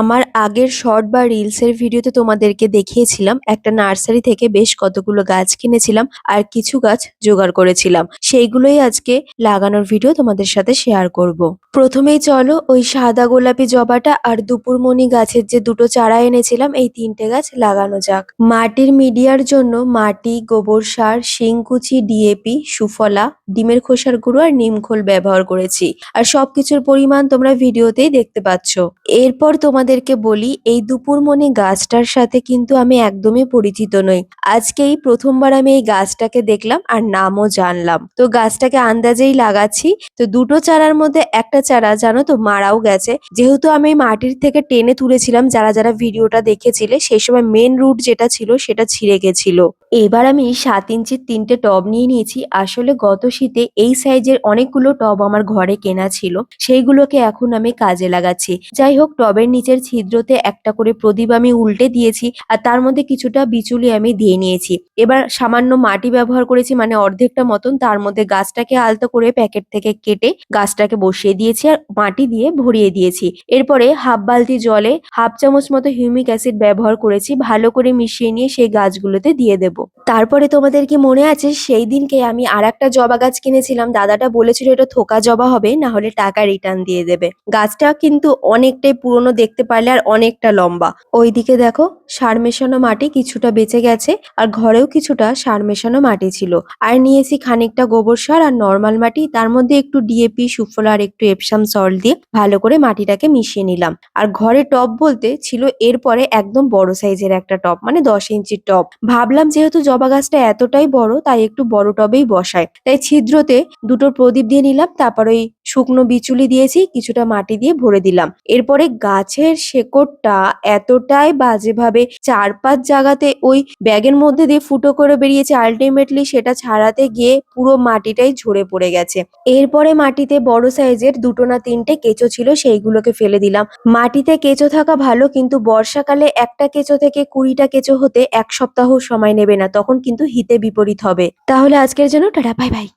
আমার আগের শর্ট বা রিলসের ভিডিওতে তোমাদেরকে দেখিয়েছিলাম, একটা নার্সারি থেকে বেশ কতগুলো গাছ কিনেছিলাম আর কিছু গাছ জোগাড় করেছিলাম। সেইগুলোই আজকে লাগানোর ভিডিও তোমাদের সাথে শেয়ার করব। প্রথমেই চলো ওই সাদা গোলাপি জবাটা আর দুপুরমণি গাছের যে দুটো চারা এনেছিলাম, এই তিনটে গাছ লাগানো যাক। মাটির মিডিয়ার জন্য মাটি, গোবর সার, শিংকুচি ডিএপি সুফলা, ডিমের খোসার গুঁড়ো আর নিমখোল ব্যবহার করেছি। আর সবকিছুর পরিমাণ তোমরা ভিডিওতেই দেখতে পাচ্ছ। এরপর তোমাদেরকে বলি, এই দুপুরমণি গাছটার সাথে কিন্তু আমি একদমই পরিচিত নই। আজকেই প্রথমবার আমি এই গাছটাকে দেখলাম আর নামও জানলাম। তো গাছটাকে আন্দাজেই লাগাচ্ছি। তো দুটো চারার মধ্যে একটা চারা জানো তো মারাও গেছে। যেহেতু আমি মাটির থেকে টেনে তুলেছিলাম, যারা যারা ভিডিওটা দেখেছিলে, সেই সময় মেন রুট যেটা ছিল, সেটা ছিঁড়ে গেছিল। এবার আমি সাত ইঞ্চির তিনটে টব নিয়ে নিয়েছি। আসলে গত শীতে এই সাইজের অনেকগুলো টব আমার ঘরে কেনা ছিল। সেইগুলোকে এখন আমি কাজে লাগাচ্ছি। যাই হোক, টবের নিচের ছিদ্রতে একটা করে প্রদীপ আমি উল্টে দিয়েছি আর তার মধ্যে কিছুটা বিচুলি আমি দিয়ে নিয়েছি। এবার সামান্য মাটি ব্যবহার করেছি মানে অর্ধেকটা মতন, তার মধ্যে গাছটাকে আলতো করে প্যাকেট থেকে কেটে গাছটাকে বসিয়ে দিয়েছি আর মাটি দিয়ে ভরিয়ে দিয়েছি। এরপরে হাফ বালতি জলে হাফ চামচ মতো হিউমিক অ্যাসিড ব্যবহার করেছি, ভালো করে মিশিয়ে নিয়ে সেই গাছগুলোতে দিয়ে দেব। তারপরে তোমাদের কি মনে আছে, সেই দিনকে আমি আর একটা জবা গাছ কিনেছিলাম, দাদাটা বলেছিল এটা থোকা জবা হবে না হলে টাকা রিটার্ন দিয়ে দেবে। গাছটা কিন্তু অনেকটাই পুরনো দেখতে পারলে আর অনেকটা লম্বা। ওইদিকে দেখো, সার মেশানো মাটি কিছুটা বেঁচে গেছে আর ঘরেও কিছুটা সার মেশানো মাটি ছিল। আর নিয়েছি খানিকটা গোবর সার আর নর্মাল মাটি, তার মধ্যে একটু ডিএপি সুফলা আর একটু এপসাম সল্ট দিয়ে ভালো করে মাটিটাকে মিশিয়ে নিলাম। আর ঘরে টব বলতে ছিল এরপরে একদম বড় সাইজের একটা টব মানে দশ ইঞ্চির টব। ভাবলাম যেহেতু জবা গাছটা এতটাই বড়, তাই একটু বড় টবেই বসায় তাই ছিদ্রতে দুটো প্রদীপ দিয়ে নিলাম, তারপর ওই শুকনো বিচুলি দিয়েছি, কিছুটা মাটি দিয়ে ভরে দিলাম। এরপরে গাছের শেকড়টা এতটাই বাজেভাবে চার পাঁচ জায়গাতে ওই ব্যাগের মধ্যে দিয়ে ফুটো করে বেরিয়েছে আলটিমেটলি সেটা ছাড়াতে গিয়ে পুরো মাটিটাই ঝরে পড়ে গেছে। এরপরে মাটিতে বড় সাইজের দুটো না তিনটে কেঁচো ছিল, সেইগুলোকে ফেলে দিলাম। মাটিতে কেঁচো থাকা ভালো, কিন্তু বর্ষাকালে একটা কেঁচো থেকে কুড়িটা কেঁচো হতে এক সপ্তাহ সময় নেবে না, তখন কিন্তু হিতে বিপরীত হবে। তাহলে আজকের জন্য টাটা বাই বাই